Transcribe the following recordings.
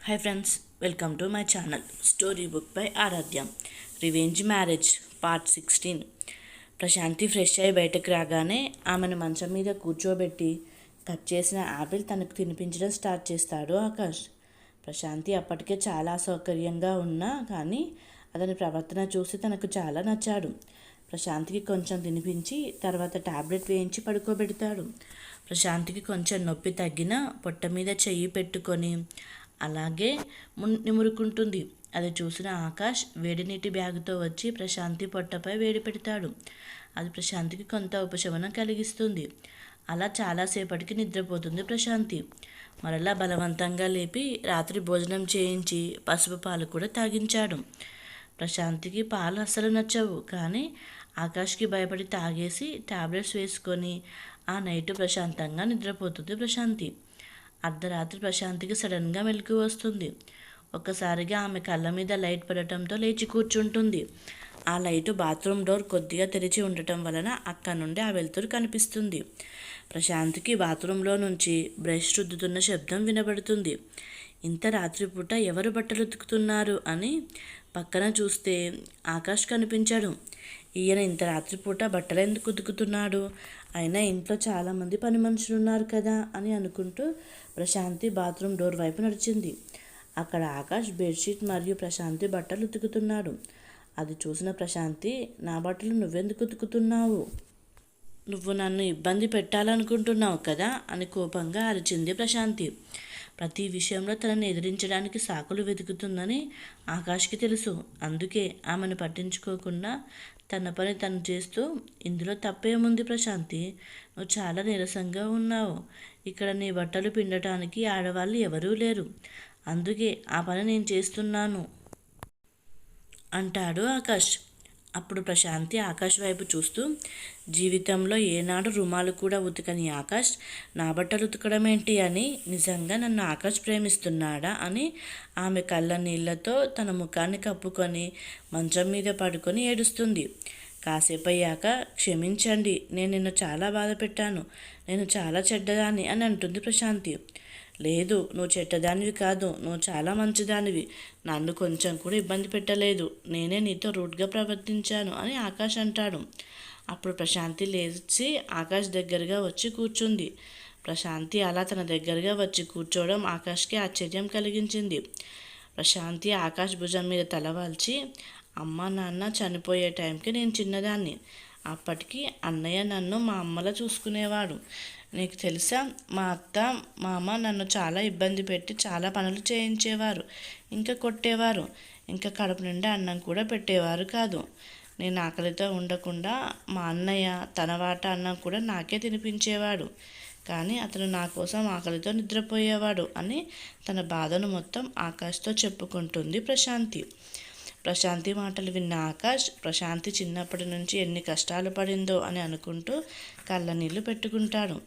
Hi friends welcome to my channel story book by Aradhya revenge marriage part sixteen Prashanthi fresh అయి బయటకు రాగానే ఆమెను మంచం మీద కూర్చోబెట్టి కట్ చేసిన యాపిల్ తనకు తినిపించడం స్టార్ట్ చేస్తాడు ఆకాష్. ప్రశాంతి అప్పటికే చాలా అసౌకర్యంగా ఉన్నా కానీ అతని ప్రవర్తన చూసి తనకు చాలా నచ్చాడు. ప్రశాంతికి కొంచెం తినిపించి తర్వాత టాబ్లెట్ వేయించి పడుకోబెడతాడు. ప్రశాంతికి కొంచెం నొప్పి తగ్గినా పొట్ట మీద చెయ్యి పెట్టుకొని అలాగే నిమురుకుంటుంది. అది చూసిన ఆకాష్ వేడి నీటి బ్యాగుతో వచ్చి ప్రశాంతి పొట్టపై వేడి పెడతాడు. అది ప్రశాంతికి కొంత ఉపశమనం కలిగిస్తుంది. అలా చాలాసేపటికి నిద్రపోతుంది ప్రశాంతి. మరలా బలవంతంగా లేపి రాత్రి భోజనం చేయించి పసుపు పాలు కూడా తాగించాడు. ప్రశాంతికి పాలు అస్సలు నచ్చవు కానీ ఆకాష్కి భయపడి తాగేసి టాబ్లెట్స్ వేసుకొని ఆ నైట్ ప్రశాంతంగా నిద్రపోతుంది ప్రశాంతి. అర్ధరాత్రి ప్రశాంతికి సడన్గా మెలకు వస్తుంది. ఒక్కసారిగా ఆమె కళ్ళ మీద లైట్ పడటంతో లేచి కూర్చుంటుంది. ఆ లైటు బాత్రూమ్ డోర్ కొద్దిగా తెరిచి ఉండటం వలన అక్కడ నుండి ఆ వెలుతురు కనిపిస్తుంది. ప్రశాంత్కి బాత్రూంలో నుంచి బ్రష్ రుద్దుతున్న శబ్దం వినబడుతుంది. ఇంత రాత్రిపూట ఎవరు బట్టలు ఉతుకుతున్నారు అని పక్కన చూస్తే ఆకాష్ కనిపించాడు. ఈయన ఇంత రాత్రిపూట బట్టలు ఎందుకు ఉతుకుతున్నాడు? అయినా ఇంట్లో చాలామంది పని మనుషులు ఉన్నారు కదా అని అనుకుంటూ ప్రశాంతి బాత్రూమ్ డోర్ వైపు నడిచింది. అక్కడ ఆకాష్ బెడ్షీట్ మరియు ప్రశాంతి బట్టలు ఉతుకుతున్నాడు. అది చూసిన ప్రశాంతి నా బట్టలు నువ్వెందుకు ఉతుకుతున్నావు? నువ్వు నన్ను ఇబ్బంది పెట్టాలనుకుంటున్నావు కదా? అని కోపంగా అరిచింది ప్రశాంతి. ప్రతి విషయంలో తనని ఎదిరించడానికి సాకులు వెతుకుతుందని ఆకాష్కి తెలుసు. అందుకే ఆమెను పట్టించుకోకుండా తన పని తను చేస్తూ ఇందులో తప్పేముంది ప్రశాంతి? నువ్వు చాలా నీరసంగా ఉన్నావు. ఇక్కడ నీ బట్టలు పిండటానికి ఆడవాళ్ళు ఎవరూ లేరు. అందుకే ఆ పని నేను చేస్తున్నాను అంటాడు ఆకాష్. అప్పుడు ప్రశాంతి ఆకాష్ వైపు చూస్తూ జీవితంలో ఏనాడు రుమాలు కూడా ఉతకని ఆకాష్ నా బట్టలు ఉతకడం ఏంటి అని నిజంగా నన్ను ఆకాష్ ప్రేమిస్తున్నాడా? అని ఆమె కళ్ళ నీళ్ళతో తన ముఖాన్ని కప్పుకొని మంచం మీద పడుకొని ఏడుస్తుంది. కాసేపు అయ్యాక క్షమించండి నేను నిన్ను చాలా బాధ పెట్టాను నేను చాలా చెడ్డదాన్ని అని అంటుంది ప్రశాంతి. లేదు నువ్వు చెడ్డదానివి కాదు నువ్వు చాలా మంచిదానివి. నన్ను కొంచెం కూడా ఇబ్బంది పెట్టలేదు. నేనే నీతో రూట్గా ప్రవర్తించాను అని ఆకాష్ అంటాడు. అప్పుడు ప్రశాంతి లేచి ఆకాష్ దగ్గరగా వచ్చి కూర్చుంది. ప్రశాంతి అలా తన దగ్గరగా వచ్చి కూర్చోవడం ఆకాష్కి ఆశ్చర్యం కలిగించింది. ప్రశాంతి ఆకాష్ భుజం మీద తలవాల్చి అమ్మ నాన్న చనిపోయే టైంకి నేను చిన్నదాన్ని. అప్పటికి అన్నయ్య నన్ను మా అమ్మలా చూసుకునేవాడు. నీకు తెలుసా? మా అత్త మా అమ్మ నన్ను చాలా ఇబ్బంది పెట్టి చాలా పనులు చేయించేవారు. ఇంకా కొట్టేవారు. ఇంకా కడుపు నిండా అన్నం కూడా పెట్టేవారు కాదు. నేను ఆకలితో ఉండకుండా మా అన్నయ్య తన వాట అన్నం కూడా నాకే తినిపించేవాడు. కానీ అతను నా కోసం ఆకలితో నిద్రపోయేవాడు అని తన బాధను మొత్తం ఆకాష్తో చెప్పుకుంటుంది ప్రశాంతి. ప్రశాంతి మాటలు విన్న ఆకాష్ ప్రశాంతి చిన్నప్పటి నుంచి ఎన్ని కష్టాలు పడిందో అని అనుకుంటూ కళ్ళ నీళ్ళు పెట్టుకుంటాడు.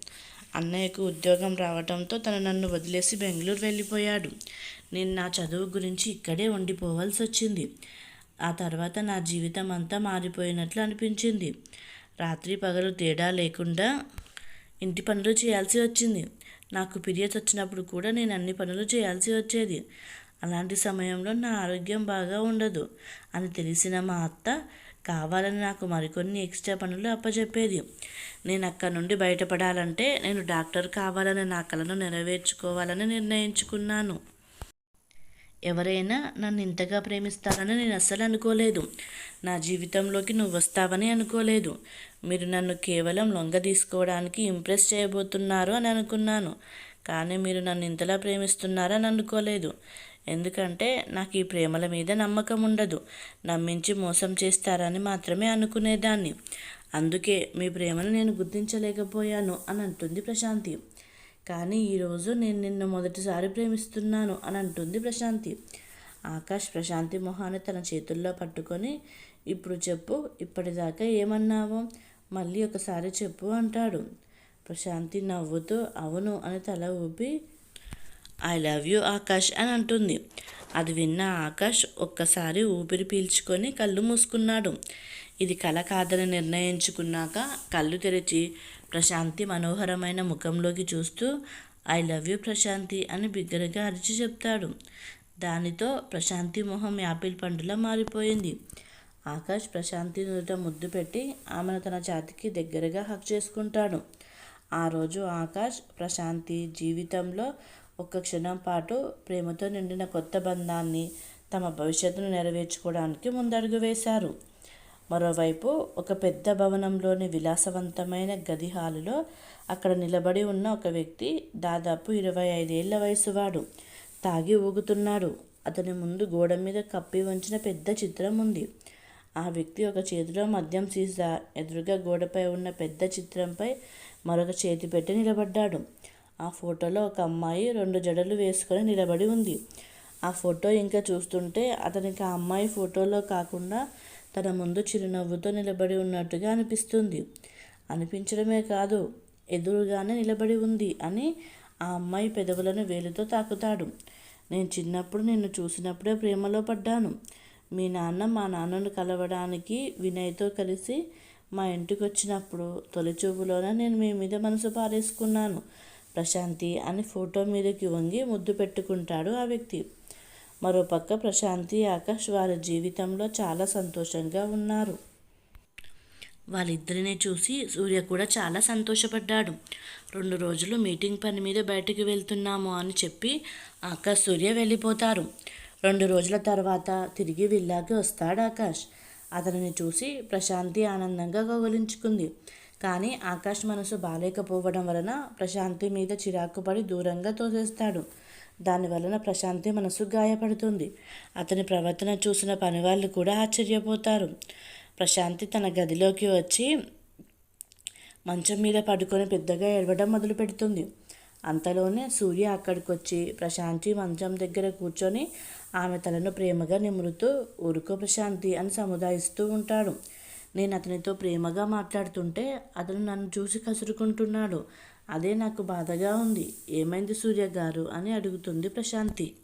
అన్నయ్యకు ఉద్యోగం రావడంతో తను నన్ను వదిలేసి బెంగళూరు వెళ్ళిపోయాడు. నేను నా చదువు గురించి ఇక్కడే ఉండిపోవాల్సి వచ్చింది. ఆ తర్వాత నా జీవితం అంతా మారిపోయినట్లు అనిపించింది. రాత్రి పగలు తేడా లేకుండా ఇంటి పనులు చేయాల్సి వచ్చింది. నాకు పీరియడ్స్ వచ్చినప్పుడు కూడా నేను అన్ని పనులు చేయాల్సి వచ్చేది. అలాంటి సమయంలో నా ఆరోగ్యం బాగా ఉండదు. అని తెలిసిన మా అత్త కావాలని నాకు మరికొన్ని ఎక్స్ట్రా పనులు అప్పచెప్పేది నేను అక్కడ నుండి బయటపడాలంటే నేను డాక్టర్ కావాలని నా కలను నెరవేర్చుకోవాలని నిర్ణయించుకున్నాను. ఎవరైనా నన్ను ఇంతగా ప్రేమిస్తారని నేను అస్సలు అనుకోలేదు. నా జీవితంలోకి నువ్వు వస్తావని అనుకోలేదు. మీరు నన్ను కేవలం లొంగ తీసుకోవడానికి ఇంప్రెస్ చేయబోతున్నారు అని అనుకున్నాను. కానీ మీరు నన్ను ఇంతలా ప్రేమిస్తున్నారని అనుకోలేదు. ఎందుకంటే నాకు ఈ ప్రేమల మీద నమ్మకం ఉండదు. నమ్మించి మోసం చేస్తారని మాత్రమే అనుకునేదాన్ని. అందుకే మీ ప్రేమను నేను గుర్తించలేకపోయాను అని అంటుంది ప్రశాంతి. కానీ ఈరోజు నేను నిన్ను మొదటిసారి ప్రేమిస్తున్నాను అని అంటుంది ప్రశాంతి. ఆకాష్ ప్రశాంతి మొహాన్ని తన చేతుల్లో పట్టుకొని ఇప్పుడు చెప్పు ఇప్పటిదాకా ఏమన్నావు? మళ్ళీ ఒకసారి చెప్పు అంటాడు. ప్రశాంతి నవ్వుతూ అవును అని తల ఊపి ఐ లవ్ యూ ఆకాష్ అని అంటుంది. అది విన్న ఆకాష్ ఒక్కసారి ఊపిరి పీల్చుకొని కళ్ళు మూసుకున్నాడు. ఇది కల కాదని నిర్ణయించుకున్నాక కళ్ళు తెరిచి ప్రశాంతి మనోహరమైన ముఖంలోకి చూస్తూ ఐ లవ్ యూ ప్రశాంతి అని బిగ్గరగా అరిచి చెప్తాడు. దానితో ప్రశాంతి మొహం యాపిల్ పండులా మారిపోయింది. ఆకాష్ ప్రశాంతి నుదుట ముద్దు పెట్టి ఆమెను తన ఛాతికి దగ్గరగా హక్ చేసుకుంటాడు. ఆ రోజు ఆకాష్ ప్రశాంతి జీవితంలో ఒక్క క్షణం పాటు ప్రేమతో నిండిన కొత్త బంధాన్ని తమ భవిష్యత్తును నెరవేర్చుకోవడానికి ముందడుగు వేశారు. మరోవైపు ఒక పెద్ద భవనంలోని విలాసవంతమైన గది హాలులో అక్కడ నిలబడి ఉన్న ఒక వ్యక్తి దాదాపు ఇరవై ఐదేళ్ళ వయసువాడు. తాగి ఊగుతున్నాడు. అతని ముందు గోడ మీద కప్పి ఉంచిన పెద్ద చిత్రం ఉంది. ఆ వ్యక్తి ఒక చేతిలో మద్యం సీసా ఎదురుగా గోడపై ఉన్న పెద్ద చిత్రంపై మరొక చేతి పెట్టి నిలబడ్డాడు. ఆ ఫోటోలో ఒక అమ్మాయి రెండు జడలు వేసుకొని నిలబడి ఉంది. ఆ ఫోటో ఇంకా చూస్తుంటే అతనికి ఆ అమ్మాయి ఫోటోలో కాకుండా తన ముందు చిరునవ్వుతో నిలబడి ఉన్నట్టుగా అనిపిస్తుంది. అనిపించడమే కాదు ఎదురుగానే నిలబడి ఉంది అని ఆ అమ్మాయి పెదవులను వేలుతో తాకుతాడు. నేను చిన్నప్పుడు నిన్ను చూసినప్పుడే ప్రేమలో పడ్డాను. మీ నాన్న మా నాన్నను కలవడానికి వినయ్తో కలిసి మా ఇంటికి వచ్చినప్పుడు తొలి చూపులోనే నేను మీ మీద మనసు పారేసుకున్నాను. ప్రశాంతి అని ఫోటో మీదకి వంగి ముద్దు పెట్టుకుంటాడు ఆ వ్యక్తి. మరోపక్క ప్రశాంతి ఆకాష్ వారి జీవితంలో చాలా సంతోషంగా ఉన్నారు. వాళ్ళిద్దరిని చూసి సూర్య కూడా చాలా సంతోషపడ్డాడు. రెండు రోజులు మీటింగ్ పని మీద బయటకు వెళ్తున్నాము అని చెప్పి ఆకాష్ సూర్య వెళ్ళిపోతారు. రెండు రోజుల తర్వాత తిరిగి విల్లాకి వస్తాడు ఆకాష్. అతనిని చూసి ప్రశాంతి ఆనందంగా కౌగలించుకుంది. కానీ ఆకాష్ మనసు బాలేకపోవడం వలన ప్రశాంతి మీద చిరాకు పడి దూరంగా తోసేస్తాడు. దాని వలన ప్రశాంతి మనసు గాయపడుతుంది. అతని ప్రవర్తన చూసిన పనివాళ్ళు కూడా ఆశ్చర్యపోతారు. ప్రశాంతి తన గదిలోకి వచ్చి మంచం మీద పడుకొని పెద్దగా ఏడవడం మొదలు పెడుతుంది అంతలోనే సూర్య అక్కడికి వచ్చి ప్రశాంతి మంచం దగ్గర కూర్చొని ఆమె తలను ప్రేమగా నిమురుతూ ఊరుకో ప్రశాంతి అని సముదాయిస్తూ ఉంటాడు. నేను అతనితో ప్రేమగా మాట్లాడుతుంటే అతను నన్ను చూసి కసురుకుంటున్నాడు. అదే నాకు బాధగా ఉంది. ఏమైంది సూర్య గారు? అని అడుగుతుంది ప్రశాంతి.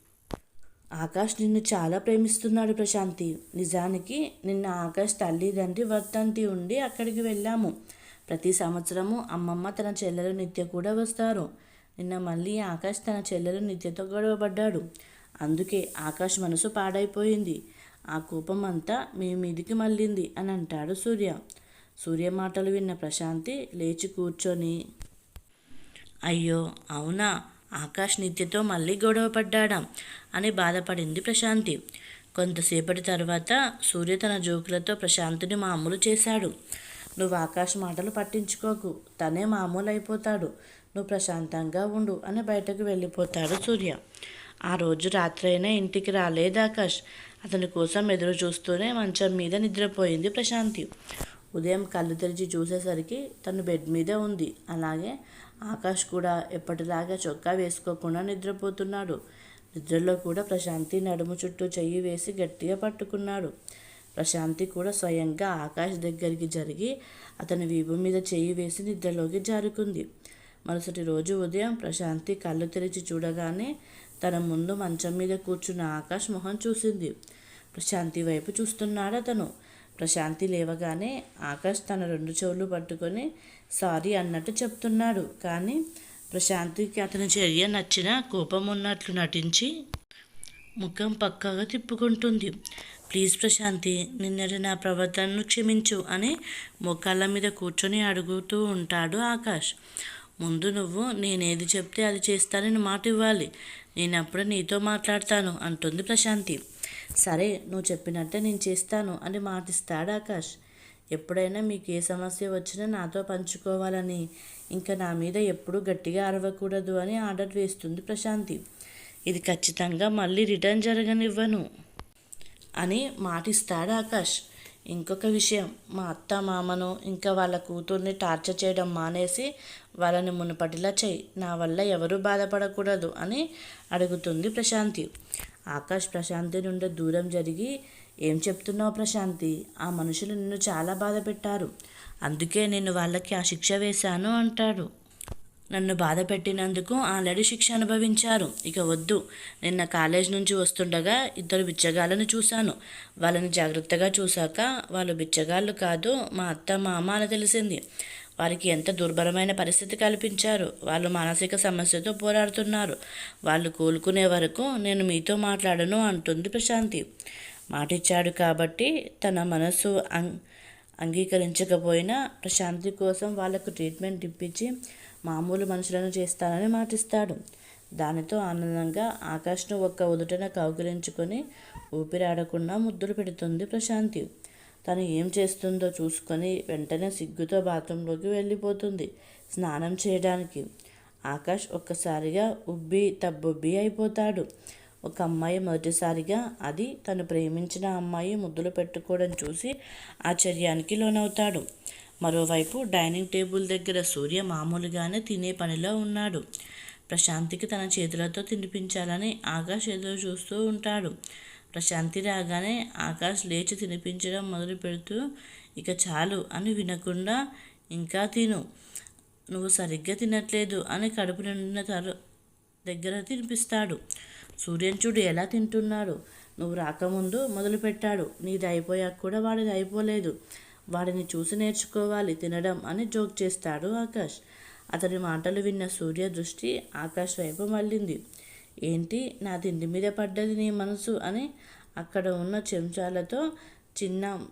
ఆకాష్ నిన్ను చాలా ప్రేమిస్తున్నాడు ప్రశాంతి. నిజానికి నిన్న ఆకాష్ తల్లిదండ్రి వర్తంతి ఉండి అక్కడికి వెళ్ళాము. ప్రతి సంవత్సరము అమ్మమ్మ తన చెల్లెలు నిత్య కూడా వస్తారు. నిన్న మళ్ళీ ఆకాష్ తన చెల్లెలు నిత్యతో గొడవపడ్డాడు. అందుకే ఆకాష్ మనసు పాడైపోయింది. ఆ కోపం అంతా మీ మీదికి మళ్ళింది అని అంటాడు సూర్య. సూర్య మాటలు విన్న ప్రశాంతి లేచి కూర్చొని అయ్యో అవునా? ఆకాష్ నిత్యతో మళ్ళీ గొడవ పడ్డాడా అని బాధపడింది ప్రశాంతి. కొంతసేపటి తర్వాత సూర్య తన జోకులతో ప్రశాంతిని మామూలు చేశాడు. నువ్వు ఆకాష్ మాటలు పట్టించుకోకు తనే మామూలు అయిపోతాడు నువ్వు ప్రశాంతంగా ఉండు అని బయటకు వెళ్ళిపోతాడు సూర్య. ఆ రోజు రాత్రైనా ఇంటికి రాలేదు ఆకాష్. అతని కోసం ఎదురు చూస్తూనే మంచం మీద నిద్రపోయింది ప్రశాంతి. ఉదయం కళ్ళు తెరిచి చూసేసరికి తను బెడ్ మీద ఉంది. అలాగే ఆకాష్ కూడా ఎప్పటిలాగా చొక్కా వేసుకోకుండా నిద్రపోతున్నాడు. నిద్రలో కూడా ప్రశాంతి నడుము చుట్టూ చెయ్యి వేసి గట్టిగా పట్టుకున్నాడు. ప్రశాంతి కూడా స్వయంగా ఆకాష్ దగ్గరికి జరిగి అతని వీపు మీద చెయ్యి వేసి నిద్రలోకి జారుకుంది. మరుసటి రోజు ఉదయం ప్రశాంతి కళ్ళు తెరిచి చూడగానే తన ముందు మంచం మీద కూర్చున్న ఆకాష్ మొహం చూసింది. ప్రశాంతి వైపు చూస్తున్నాడు అతను. ప్రశాంతి లేవగానే ఆకాష్ తన రెండు చెవులు పట్టుకొని సారీ అన్నట్టు చెప్తున్నాడు. కానీ ప్రశాంతికి అతని చర్య నచ్చిన కోపం ఉన్నట్లు నటించి ముఖం పక్కగా తిప్పుకుంటుంది. ప్లీజ్ ప్రశాంతి నిన్నటి నా ప్రవర్తనను క్షమించు అని మొక్కళ్ళ మీద కూర్చొని అడుగుతూ ఉంటాడు ఆకాష్. ముందు నువ్వు నేనేది చెప్తే అది చేస్తానని మాట ఇవ్వాలి నేను అప్పుడు నీతో మాట్లాడతాను అంటుంది ప్రశాంతి. సరే నువ్వు చెప్పినట్టే నేను చేస్తాను అని మాటిస్తాడు ఆకాష్. ఎప్పుడైనా మీకు ఏ సమస్య వచ్చినా నాతో పంచుకోవాలని. ఇంకా నా మీద ఎప్పుడూ గట్టిగా అరవకూడదు అని ఆర్డర్ వేస్తుంది ప్రశాంతి. ఇది ఖచ్చితంగా మళ్ళీ రిటర్న్ జరగనివ్వను అని మాటిస్తాడు ఆకాష్. ఇంకొక విషయం మా అత్త మామను ఇంకా వాళ్ళ కూతుర్ని టార్చర్ చేయడం మానేసి వాళ్ళని మునుపటిలా చేయి నా వల్ల ఎవరూ బాధపడకూడదు అని అడుగుతుంది ప్రశాంతి. ఆకాష్ ప్రశాంతి నుండి దూరం జరిగి ఏం చెప్తున్నావు ప్రశాంతి? ఆ మనుషులు నిన్ను చాలా బాధ పెట్టారు. అందుకే నేను వాళ్ళకి ఆ శిక్ష వేశాను అంటాడు. నన్ను బాధ పెట్టినందుకు ఆల్రెడీ శిక్ష అనుభవించారు. ఇక వద్దు. నిన్న కాలేజ్ నుంచి వస్తుండగా ఇద్దరు బిచ్చగాళ్ళను చూశాను. వాళ్ళని జాగ్రత్తగా చూశాక వాళ్ళు బిచ్చగాళ్ళు కాదు మా అత్త మామ అని తెలిసింది. వారికి ఎంత దుర్భరమైన పరిస్థితి కల్పించారు. వాళ్ళు మానసిక సమస్యతో పోరాడుతున్నారు. వాళ్ళు కోలుకునే వరకు నేను మీతో మాట్లాడను అంటుంది ప్రశాంతి. మాటిచ్చాడు కాబట్టి తన మనసు అంగీకరించకపోయినా ప్రశాంతి కోసం వాళ్ళకు ట్రీట్మెంట్ ఇప్పించి మామూలు మనుషులను చేస్తానని మాటిస్తాడు. దానితో ఆనందంగా ఆకాష్ను ఒక్క ఉదుటన కౌగిలించుకొని ఊపిరాడకుండా ముద్దులు పెడుతుంది ప్రశాంతి. తను ఏం చేస్తుందో చూసుకొని వెంటనే సిగ్గుతో బాత్రూంలోకి వెళ్ళిపోతుంది స్నానం చేయడానికి. ఆకాష్ ఒక్కసారిగా ఉబ్బి తబ్బుబ్బి అయిపోతాడు. ఒక అమ్మాయి మొదటిసారిగా అది తను ప్రేమించిన అమ్మాయి ముద్దులు పెట్టుకోవడం చూసి ఆశ్చర్యానికి లోనవుతాడు. మరోవైపు డైనింగ్ టేబుల్ దగ్గర సూర్య మామూలుగానే తినే పనిలో ఉన్నాడు. ప్రశాంతికి తన చేతులతో తినిపించాలని ఆకాష్ ఎదురు చూస్తూ ఉంటాడు. ప్రశాంతి రాగానే ఆకాష్ లేచి తినిపించడం మొదలు పెడుతూ ఇక చాలు అని వినకుండా ఇంకా తిను. నువ్వు సరిగ్గా తినట్లేదు అని కడుపు నిండిన తర దగ్గర తినిపిస్తాడు. సూర్యన్ చూడు ఎలా తింటున్నాడు. నువ్వు రాకముందు మొదలుపెట్టాడు. నీది అయిపోయాక కూడా వాడిది అయిపోలేదు. వాడిని చూసి నేర్చుకోవాలి తినడం అని జోక్ చేస్తాడు ఆకాష్. అతని మాటలు విన్న సూర్య దృష్టి ఆకాష్ వైపు మళ్ళింది. ఏంటి నా తిండి మీద పడ్డది నీ మనసు అని అక్కడ ఉన్న చెంచాలతో చిన్న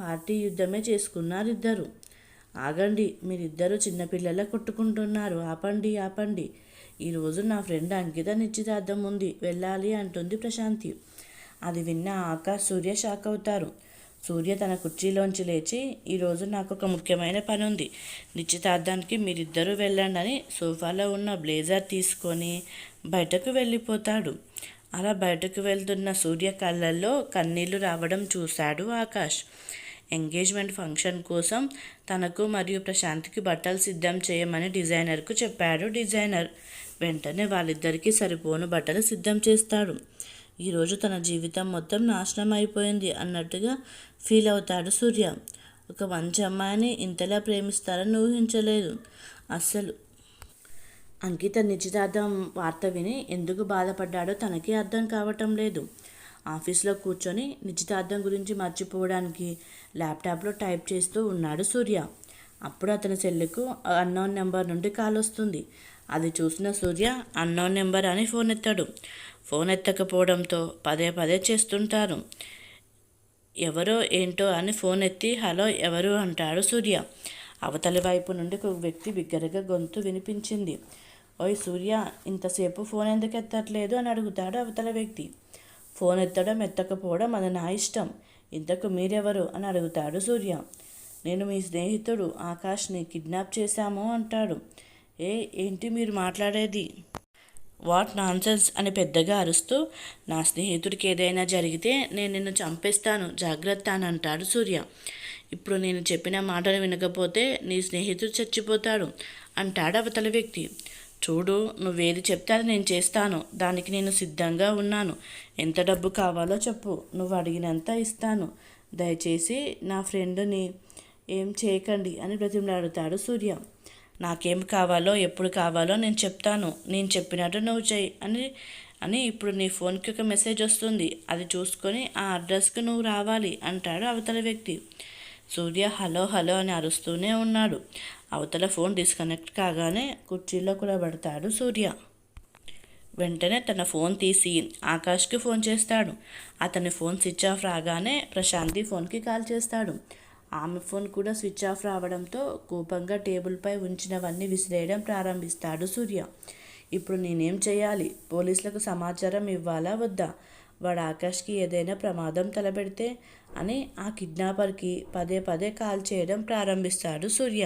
పార్టీ యుద్ధమే చేసుకున్నారు ఇద్దరు ఆగండి మీరిద్దరూ చిన్నపిల్లల కొట్టుకుంటున్నారు. ఆపండి ఆపండి. ఈరోజు నా ఫ్రెండ్ అంకిత నిశ్చితార్థం ఉంది. వెళ్ళాలి అంటుంది ప్రశాంతి. అది విన్న ఆకాష్ సూర్య షాక్ అవుతారు. సూర్య తన కుర్చీలోంచి లేచి ఈరోజు నాకు ఒక ముఖ్యమైన పని ఉంది నిశ్చితార్థానికి మీరిద్దరూ వెళ్ళండి అని సోఫాలో ఉన్న బ్లేజర్ తీసుకొని బయటకు వెళ్ళిపోతాడు. అలా బయటకు వెళ్తున్న సూర్య కళ్ళల్లో కన్నీళ్ళు రావడం చూశాడు ఆకాష్. ఎంగేజ్మెంట్ ఫంక్షన్ కోసం తనకు మరియు ప్రశాంత్కి బట్టలు సిద్ధం చేయమని డిజైనర్కు చెప్పాడు డిజైనర్. వెంటనే వాళ్ళిద్దరికీ సరిపోను బట్టలు సిద్ధం చేస్తాడు. ఈరోజు తన జీవితం మొత్తం నాశనం అయిపోయింది అన్నట్టుగా ఫీల్ అవుతాడు సూర్య. ఒక మంచి అమ్మాయిని ఇంతలా ప్రేమిస్తారని ఊహించలేదు. అస్సలు. అంకిత నిశ్చితార్థం వార్త విని ఎందుకు బాధపడ్డాడో తనకి అర్థం కావటం లేదు. ఆఫీస్లో కూర్చొని నిశ్చితార్థం గురించి మర్చిపోవడానికి ల్యాప్టాప్లో టైప్ చేస్తూ ఉన్నాడు సూర్య. అప్పుడు అతని సెల్లుకు అన్నోన్ నెంబర్ నుండి కాల్ వస్తుంది. అది చూసిన సూర్య అన్నోన్ నెంబర్ అని ఫోన్ ఎత్తాడు ఫోన్ ఎత్తకపోవడంతో పదే పదే చేస్తుంటారు. ఎవరో ఏంటో అని ఫోన్ ఎత్తి హలో ఎవరు? అంటాడు సూర్య. అవతలి వైపు నుండి ఒక వ్యక్తి బిగ్గరగా గొంతు వినిపించింది. ఓయ్ సూర్య ఇంతసేపు ఫోన్ ఎందుకు ఎత్తట్లేదు అని అడుగుతాడు అవతల వ్యక్తి. ఫోన్ ఎత్తడం ఎత్తకపోవడం అది నా ఇష్టం. ఇంతకు మీరెవరు? అని అడుగుతాడు సూర్య. నేను మీ స్నేహితుడు. ఆకాష్ని కిడ్నాప్ చేశాము అంటాడు. ఏ ఏంటి మీరు మాట్లాడేది? వాట్ నాన్సెన్స్ అని పెద్దగా అరుస్తూ నా స్నేహితుడికి ఏదైనా జరిగితే నేను నిన్ను చంపేస్తాను జాగ్రత్త అని అంటాడు సూర్య. ఇప్పుడు నేను చెప్పిన మాటలు వినకపోతే నీ స్నేహితుడు చచ్చిపోతాడు అంటాడు అవతల వ్యక్తి. చూడు నువ్వేది చెప్తే అది నేను చేస్తాను దానికి నేను సిద్ధంగా ఉన్నాను. ఎంత డబ్బు కావాలో చెప్పు నువ్వు అడిగినంత ఇస్తాను. దయచేసి నా ఫ్రెండ్ని ఏం చేయకండి అని బ్రతిమలాడుతాడు సూర్య. నాకేం కావాలో ఎప్పుడు కావాలో నేను చెప్తాను. నేను చెప్పినట్టు నువ్వు చెయ్యి అని అని ఇప్పుడు నీ ఫోన్కి ఒక మెసేజ్ వస్తుంది. అది చూసుకొని ఆ అడ్రస్కి నువ్వు రావాలి అంటాడు అవతల వ్యక్తి. సూర్య హలో హలో అని అరుస్తూనే ఉన్నాడు. అవతల ఫోన్ డిస్కనెక్ట్ కాగానే కుర్చీలో కూడబడతాడు సూర్య. వెంటనే తన ఫోన్ తీసి ఆకాష్కి ఫోన్ చేస్తాడు. అతని ఫోన్ స్విచ్ ఆఫ్ రాగానే ప్రశాంతి ఫోన్కి కాల్ చేస్తాడు. ఆమె ఫోన్ కూడా స్విచ్ ఆఫ్ రావడంతో కోపంగా టేబుల్పై ఉంచినవన్నీ విసిరేయడం ప్రారంభిస్తాడు సూర్య. ఇప్పుడు నేనేం చేయాలి? పోలీసులకు సమాచారం ఇవ్వాలా వద్దా? వాడు ఆకాష్కి ఏదైనా ప్రమాదం తలపెడితే అని ఆ కిడ్నాపర్కి పదే పదే కాల్ చేయడం ప్రారంభిస్తాడు సూర్య.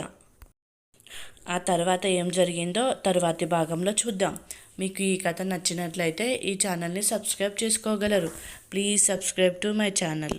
ఆ తర్వాత ఏం జరిగిందో తరువాతి భాగంలో చూద్దాం. మీకు ఈ కథ నచ్చినట్లయితే ఈ ఛానల్ని సబ్స్క్రైబ్ చేసుకోగలరు. Please subscribe to my channel.